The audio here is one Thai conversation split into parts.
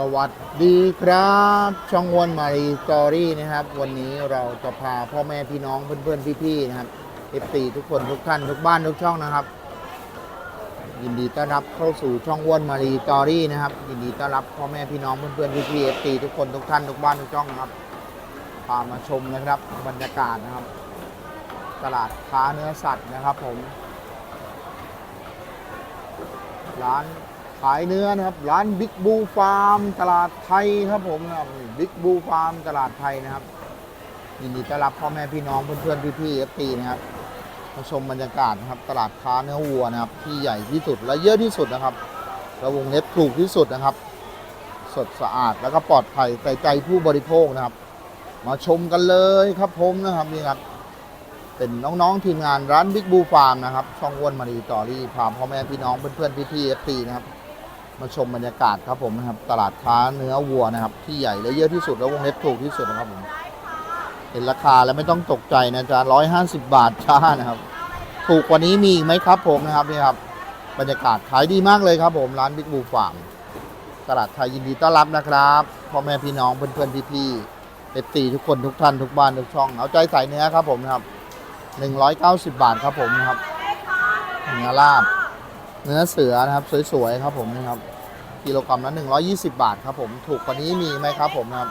สวัสดีครับ ช่องวนมารีสตอรี่นะครับ วันนี้เราจะพาพ่อแม่พี่น้องเพื่อนๆพี่ๆนะครับเอฟซีทุกคนทุกท่านทุกบ้านทุกช่องนะครับ ยินดีต้อนรับเข้าสู่ช่องวนมารีสตอรี่นะครับ ยินดีต้อนรับพ่อแม่พี่น้องเพื่อนๆพี่ๆเอฟซีทุกคนทุกท่านทุกบ้านทุกช่องนะครับพามาชมนะครับบรรยากาศนะครับ ตลาดค้าเนื้อสัตว์นะครับ ผม ร้าน ขายเนื้อนะครับ ร้านบิ๊กบูฟาร์มตลาดไทยครับผมนะครับบิ๊กบูฟาร์มตลาดไทยนะครับยินดีต้อนรับพ่อแม่พี่น้องเพื่อนๆพี่ๆเอฟซีนะครับมาชมบรรยากาศนะครับ ตลาดค้าเนื้อวัวนะครับ ที่ใหญ่ที่สุดและเยอะที่สุดนะครับระวงเล็บถูกที่สุดนะครับ สดสะอาดแล้วก็ปลอดภัยใส่ใจผู้บริโภคนะครับ มาชมกันเลยครับผมนะครับนี่ครับเป็นน้องๆทีมงานร้านบิ๊กบูฟาร์มนะครับช่องอ้วนมารีตอรี่พาพ่อแม่พี่น้องเพื่อนๆพี่ๆเอฟซีนะครับ มาชมบรรยากาศครับผมนะครับ ตลาดค้าเนื้อวัวนะครับ ที่ใหญ่และเยอะที่สุดและวงเล็บถูกที่สุดนะครับผมเห็นราคาแล้วไม่ต้องตกใจนะจ๊ะร้อยห้าสิบบาทช้านะครับ ถูกกว่านี้มีไหมครับผมนะครับนี่ครับ บรรยากาศขายดีมากเลยครับผมร้านบิ๊กบูฟาร์มตลาดไทยยินดีต้อนรับนะครับพ่อแม่พี่น้องเพื่อนๆพี่ๆเอฟซีทุกคนทุกท่านทุกบ้านทุกช่อง เอาใจใส่เนื้อครับผมนะครับ190บาทครับผมนะครับเนื้อลาบ เนื้อเสือนะครับสวยๆครับผมนะครับกิโลกรัมละ120 บาทครับผมถูกกว่านี้มีไหมครับผมนะครับ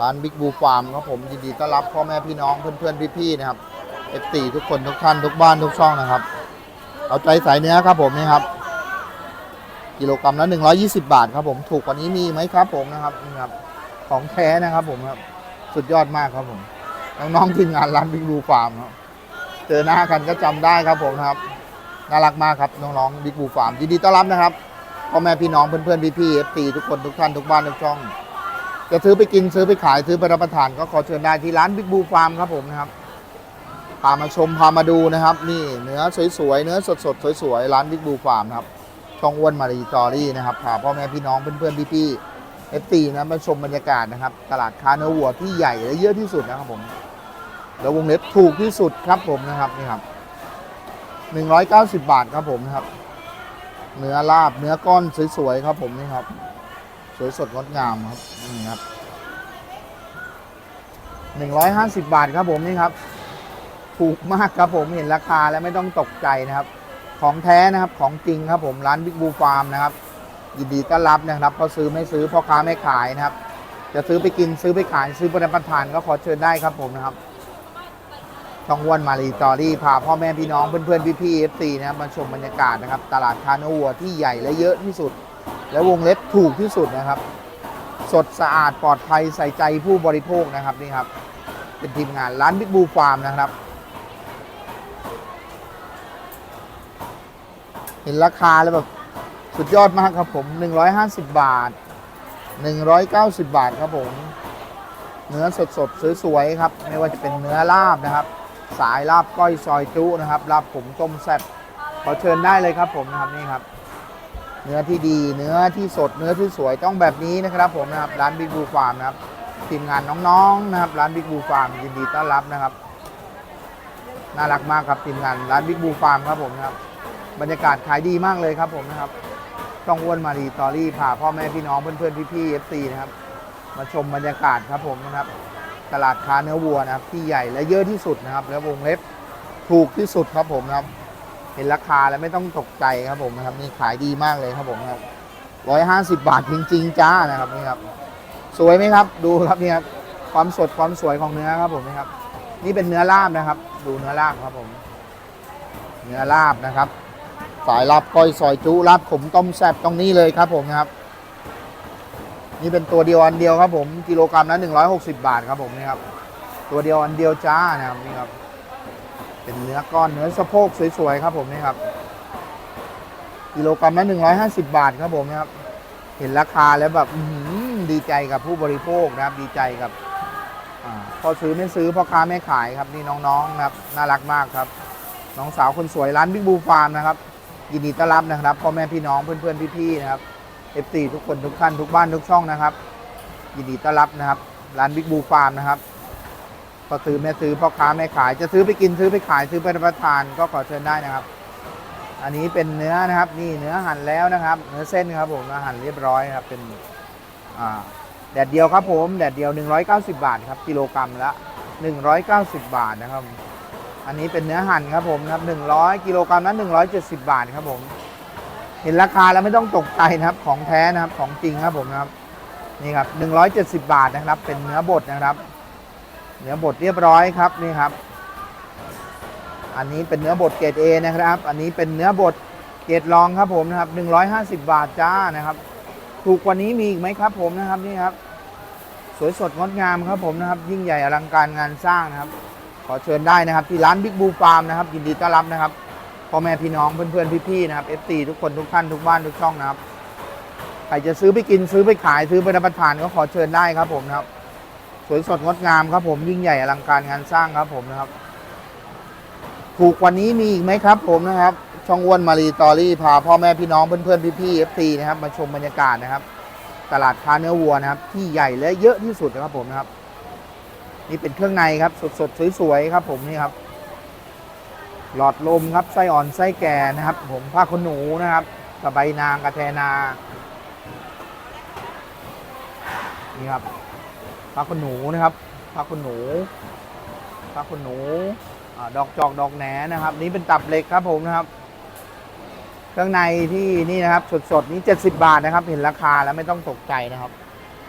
ร้านบิ๊กบูฟาร์มครับผมยินดีต้อนรับพ่อแม่พี่น้องเพื่อนๆพี่ๆนะครับเอฟซีทุกคนทุกท่านทุกบ้านทุกช่องนะครับเอาใจสายเนื้อครับผมนี่ครับกิโลกรัมละ120 บาทครับผมถูกกว่านี้มีไหมครับผมนะครับนี่ครับของแท้นะครับผมครับสุดยอดมากครับผมน้องๆทีมงานร้านบิ๊กบูฟาร์มครับเจอหน้ากันก็จำได้ครับผมครับ น่ารักมากครับน้องๆบิ๊กบูฟาร์มยินดีต้อนรับนะครับพ่อแม่พี่น้องเพื่อนๆพี่ๆเอฟซีทุกคนทุกท่านทุกบ้านทุกช่อง จะซื้อไปกินซื้อไปขายซื้อไปรับประทานก็ขอเชิญได้ที่ร้านบิ๊กบูฟาร์มครับผมนะครับพามาชมพามาดูนะครับ นี่เนื้อสวยๆเนื้อสดๆสวยๆร้านบิ๊กบูฟาร์มครับช่องอ้วนมารีจอรี่นะครับพาพ่อแม่พี่น้องเพื่อนๆพี่ๆเอฟซีนะมาชมบรรยากาศนะครับ ตลาดค้าเนื้อวัวที่ใหญ่และเยอะที่สุดนะครับผมแล้ววงเล็บถูกที่สุดครับผมนะครับนี่ครับ หนึ่งร้อยเก้าสิบบาทครับผมนะครับ เนื้อลาบเนื้อก้อนสวยๆครับผมนี่ครับ สวยสดงดงามครับนี่ครับหนึ่งร้อยห้าสิบบาทครับผมนี่ครับ ถูกมากครับผมเห็นราคาแล้วไม่ต้องตกใจนะครับ ของแท้นะครับของจริงครับผมร้านบิ๊กบูฟาร์มนะครับยินดีต้อนรับนะครับพอซื้อไม่ซื้อพ่อค้าไม่ขายนะครับ จะซื้อไปกินซื้อไปขายซื้อไปรับประทานก็ขอเชิญได้ครับผมนะครับ ช่องวนมารีตอรี่พาพ่อแม่พี่น้องเพื่อนๆพี่ๆเอฟซีนะครับมาชมบรรยากาศนะครับ ตลาดคาโนวัวที่ใหญ่และเยอะที่สุด และวงเล็บถูกที่สุดนะครับ สดสะอาดปลอดภัยใส่ใจผู้บริโภคนะครับนี่ครับ เป็นทีมงานร้านบิ๊กบูฟาร์มนะครับเห็นราคาแล้วแบบสุดยอดมากครับผม 150 บาท 190 บาทครับผม เนื้อสดสดๆสวยๆครับ ไม่ว่าจะเป็นเนื้อลาบนะครับ สายลาบก้อยซอยจุนะครับลาบผมต้มแซ่บขอเชิญได้เลยครับผมนะครับนี่ครับ เนื้อที่ดีเนื้อที่สดเนื้อที่สวยต้องแบบนี้นะครับผมนะครับร้านบิ๊กบูฟาร์มนะครับทีมงานน้องๆนะครับร้านบิ๊กบูฟาร์มยินดีต้อนรับนะครับน่ารักมากครับทีมงานร้านบิ๊กบูฟาร์มครับผมนะครับบรรยากาศขายดีมากเลยครับผมนะครับช่องอ้วนมารีตอรี่พาพ่อแม่พี่น้องเพื่อนๆพี่ๆเอฟซีนะครับมาชมบรรยากาศครับผมนะครับ ตลาดค้าเนื้อวัวนะครับ ที่ใหญ่และเยอะที่สุดนะครับ และวงเล็บถูกที่สุดครับผมนะครับ เห็นราคาแล้วไม่ต้องตกใจครับผมนะครับนี่ขายดีมากเลยครับผมนะครับร้อยห้าสิบบาทจริง ๆ จ้านะครับนี่ครับ สวยไหมครับ ดูครับนี่ครับความสดความสวยของเนื้อครับผมนะครับ นี่เป็นเนื้อลาบนะครับ ดูเนื้อลาบครับผม เนื้อลาบนะครับสายลาบก้อยซอยจุลาบขมต้มแซ่บตรงนี้เลยครับผมนะครับ นี่เป็นตัวเดียวอันเดียวครับผมกิโลกรัมละ160 บาทครับผมนี่ครับ ตัวเดียวอันเดียวจ้านะครับนี่ครับ เป็นเนื้อก้อนเนื้อสะโพกสวยๆครับผมนี่ครับ กิโลกรัมละ150 บาทครับผมนะครับ เห็นราคาแล้วแบบอืดีใจกับผู้บริโภคนะครับ ดีใจกับพอซื้อไม่ซื้อพ่อค้าไม่ขายครับนี่น้องๆนะครับน่ารักมากครับ น้องสาวคนสวยร้านบิ๊กบูฟาร์มนะครับยินดีต้อนรับนะครับพ่อแม่พี่น้องเพื่อนๆพี่ๆนะครับ เอฟซีทุกคนทุกท่านทุกบ้านทุกช่องนะครับ ยินดีต้อนรับนะครับ ร้านบิ๊กบูฟาร์มนะครับพอซื้อแม่ซื้อพ่อค้าแม่ขายจะซื้อไปกินซื้อไปขายซื้อไปรับประทานก็ขอเชิญได้นะครับ อันนี้เป็นเนื้อนะครับ นี่เนื้อหั่นแล้วนะครับ เนื้อเส้นครับผมเนื้อหั่นเรียบร้อยครับเป็นแดดเดียวครับผมแดดเดียว 190 บาทครับกิโลกรัมละ 190 บาทนะครับ อันนี้เป็นเนื้อหั่นครับผมนะครับ100กิโลกรัมละ170 บาทครับผม เห็นราคาแล้วไม่ต้องตกใจนะครับ ของแท้นะครับของจริงครับผมนะครับนี่ครับ170บาทนะครับ เป็นเนื้อบดนะครับ เนื้อบดเรียบร้อยครับนี่ครับ อันนี้เป็นเนื้อบดเกรด A นะครับ อันนี้เป็นเนื้อบดเกรดรองครับผมนะครับ150บาทจ้านะครับ ถูกกว่านี้มีอีกไหมครับผมนะครับนี่ครับ สวยสดงดงามครับผมนะครับ ยิ่งใหญ่อลังการงานสร้างนะครับ ขอเชิญได้นะครับ ที่ร้านบิ๊กบูฟาร์มนะครับยินดีต้อนรับนะครับ พ่อแม่พี่น้องเพื่อนๆพี่ๆนะครับ FC ทุกคนทุกท่านทุกบ้านทุกช่องนะครับใครจะซื้อไปกินซื้อไปขายซื้อไปรับประทานก็ขอเชิญได้ครับผมนะครับ สวยสดงดงามครับผมยิ่งใหญ่อลังการงานสร้างครับผมนะครับ ถูกกว่านี้มีอีกไหมครับ ผมนะครับ ช่องอ้วนมารีตอรี่พาพ่อแม่พี่น้องเพื่อนๆพี่ๆ FC นะครับ มาชมบรรยากาศนะครับ ตลาดค้าเนื้อวัวนะครับ ที่ใหญ่และเยอะที่สุดนะครับผมนะครับ นี่เป็นเครื่องในครับ สดๆสวยๆครับ ผมนี่ครับ หลอดลมครับไส้อ่อนไส้แก่นะครับ ผมผ้าขนหนูนะครับกระใบนางกระแทนานี่ครับผ้าขนหนูนะครับผ้าขนหนูผ้าขนหนูดอกจอกดอกแหนนะครับ นี่เป็นตับเหล็กครับผมนะครับ เครื่องในที่นี่นะครับสดๆนี้70 บาทนะครับ เห็นราคาแล้วไม่ต้องตกใจนะครับ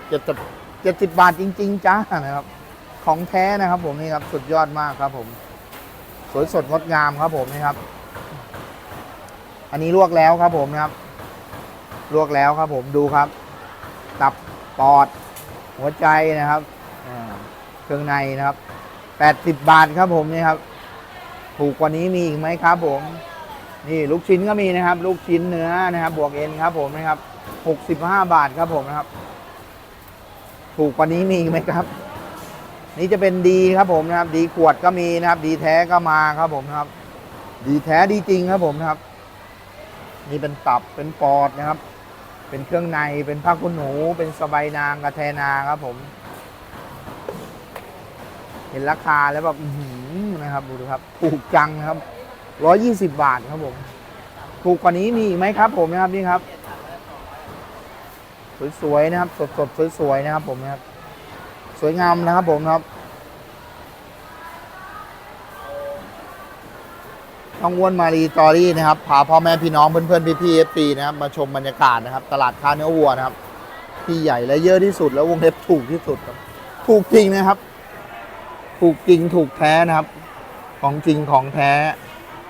เจ็ดเจ็ดสิบบาทจริง ๆ จ้านะครับ ของแท้นะครับ ผมนี่ครับสุดยอดมากครับผม สวยสดงดงามครับผมนี่ครับ อันนี้ลวกแล้วครับผมนะครับ ลวกแล้วครับผมดูครับ ตับปอด หัวใจนะครับเครื่องในนะครับ80บาทครับผมนี่ครับ ถูกกว่านี้มีอีกไหมครับผม นี่ลูกชิ้นก็มีนะครับ ลูกชิ้นเนื้อนะครับ บวกเอ็นครับผมนะครับ65บาทครับผมนะครับ ถูกกว่านี้มีอีกไหมครับ นี่จะเป็นดีครับผมนะครับ ดีขวดก็มีนะครับ ดีแท้ก็มาครับผมนะครับ ดีแท้ดีจริงครับผมนะครับ นี่เป็นตับเป็นปอดนะครับ เป็นเครื่องในเป็นผ้าขนหนู เป็นสบายนางกระแทนาครับผม เห็นราคาแล้วแบบอื้อหือนะครับดูดิครับถูกจังนะครับร้อยี่สิบบาทครับผม ถูกกว่านี้มีอีกไหมครับ ผมนะครับนี่ครับ สวยๆนะครับ สดๆสวยๆนะครับผมนะครับ สวยงามนะครับผมครับน้องอ้วนมารีตอรี่นะครับพาพ่อแม่พี่น้องเพื่อนๆพี่ๆเอฟซีนะครับมาชมบรรยากาศนะครับ ตลาดค้าเนื้อวัวนะครับ ที่ใหญ่และเยอะที่สุดแล้ววงเล็บถูกที่สุดครับ ถูกจริงนะครับ ถูกจริงถูกแท้นะครับ ของจริงของแท้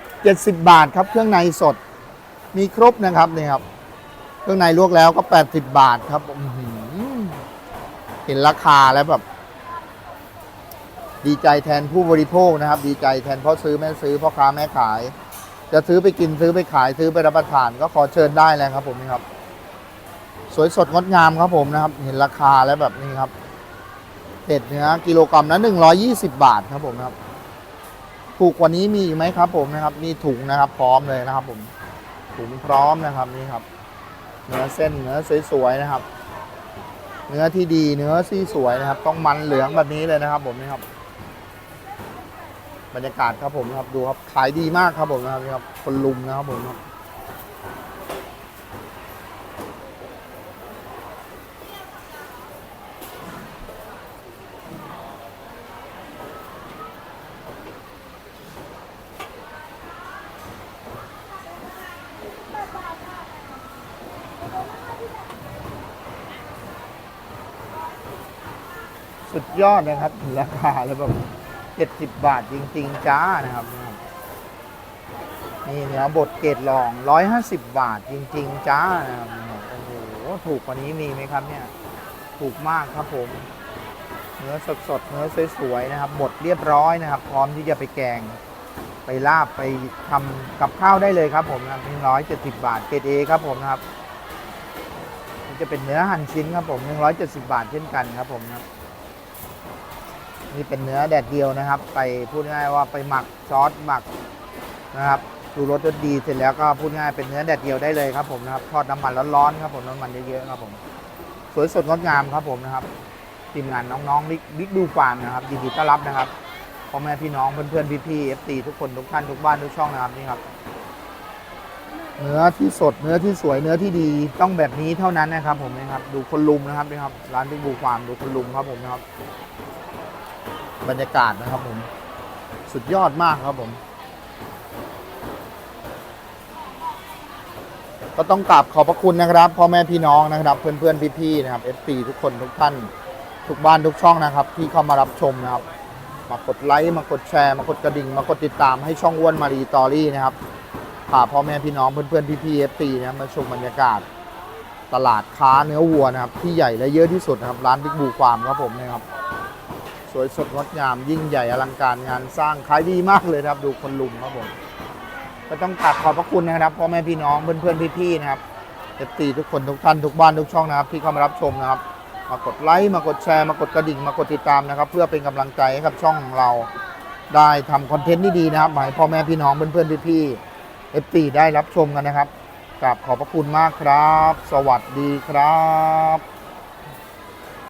70บาทครับ เครื่องในสด มีครบนะครับนี่ครับ เครื่องในลวกแล้วก็80บาทครับอื เห็นราคาแล้วแบบ ดีใจแทนผู้บริโภคนะครับ ดีใจแทนพ่อซื้อแม่ซื้อพ่อค้าแม่ขาย จะซื้อไปกินซื้อไปขายซื้อไปรับประทาน ก็ขอเชิญได้เลยครับผมนี่ครับ สวยสดงดงามครับผมนะครับ เห็นราคาแล้วแบบนี้ครับเผ็ดเนื้อกิโลกรัมละ120บาทครับผมนะครับถูกกว่านี้มีไหมครับ ผมนะครับ มีถุงนะครับ พร้อมเลยนะครับ ผมถุงพร้อมนะครับนี่ครับ เนื้อเส้นเนื้อสวยๆนะครับ เนื้อที่ดีเนื้อที่สวยนะครับ ต้องมันเหลืองแบบนี้เลยนะครับ ผมนี่ครับ บรรยากาศครับผมครับดูครับขายดีมากครับผมนะครับนี่ครับ คนลุมนะครับผมครับ สุดยอดนะครับ ราคาแล้วแบบเจ็ดสิบบาทจริง ๆ จ้านะครับ นี่เนื้อบดเกรดรองร้อยห้าสิบบาทจริง ๆ จ้านะครับโอ้โหถูกกว่านี้มีไหมครับเนี่ย ถูกมากครับผม เนื้อสดๆเนื้อสวยๆนะครับบดเรียบร้อยนะครับ พร้อมที่จะไปแกง ไปลาบไปทำกับข้าวได้เลยครับผมนะครับร้อยเจ็ดสิบบาทเกรดเอครับผมนะครับจะเป็นเนื้อหั่นชิ้นครับผมหนึ่งร้อยเจ็ดสิบบาทเช่นกันครับผมนะครับ นี่เป็นเนื้อแดดเดียวนะครับ ไปพูดง่ายว่าไปหมักซอสหมักนะครับดูรสดีเสร็จแล้วก็พูดง่ายเป็นเนื้อแดดเดียวได้เลยครับผมนะครับทอดน้ำมันร้อนๆครับผมน้ำมันเยอะๆครับผมสวยสดงดงามครับผมนะครับทีมงานน้องๆบิ๊กดูฟาร์มนะครับยินดีต้อนรับนะครับพ่อแม่พี่น้องเพื่อนๆพี่ๆเอฟซีทุกคนทุกท่านทุกบ้านทุกช่องนะครับนี่ครับ เนื้อที่สดเนื้อที่สวยเนื้อที่ดีต้องแบบนี้เท่านั้นนะครับ ผมนะครับ ดูคนลุมนะครับนะครับร้านบิ๊กบูฟาร์มดูคนลุมครับผมนะครับ บรรยากาศนะครับผม สุดยอดมากครับผม ก็ต้องกราบขอบพระคุณนะครับ พ่อแม่พี่น้องนะครับ เพื่อนๆพี่ๆนะครับ FC ทุกคนทุกท่าน ทุกบ้านทุกช่องนะครับ ที่เข้ามารับชมนะครับ มากดไลค์มากดแชร์ มากดกระดิ่ง มากดติดตามให้ช่องอ้วนมารีตอรี่นะครับพาพ่อแม่พี่น้องเพื่อนๆพี่ๆ FC นะครับมาชมบรรยากาศตลาดค้าเนื้อวัวนะครับ ที่ใหญ่และเยอะที่สุดนะครับ ร้านบิ๊กบูฟาร์มครับผมนะครับ สวยสดงดงาม ยิ่งใหญ่อลังการงานสร้างขายดีมากเลยครับ ดูคนลุมครับผมก็ต้องกราบขอบพระคุณนะครับพ่อแม่พี่น้องเพื่อนๆพี่ๆนะครับเอฟซีทุกคนทุกท่านทุกบ้านทุกช่องนะครับ ที่เข้ามารับชมนะครับ มากดไลค์มากดแชร์มากดกระดิ่งมากดติดตามนะครับ เพื่อเป็นกำลังใจให้กับช่องของเรา ได้ทำคอนเทนต์ที่ดีนะครับมาให้พ่อแม่พี่น้องเพื่อนๆพี่ๆเอฟซีได้รับชมกันนะครับกราบขอบพระคุณมากครับ สวัสดีครับ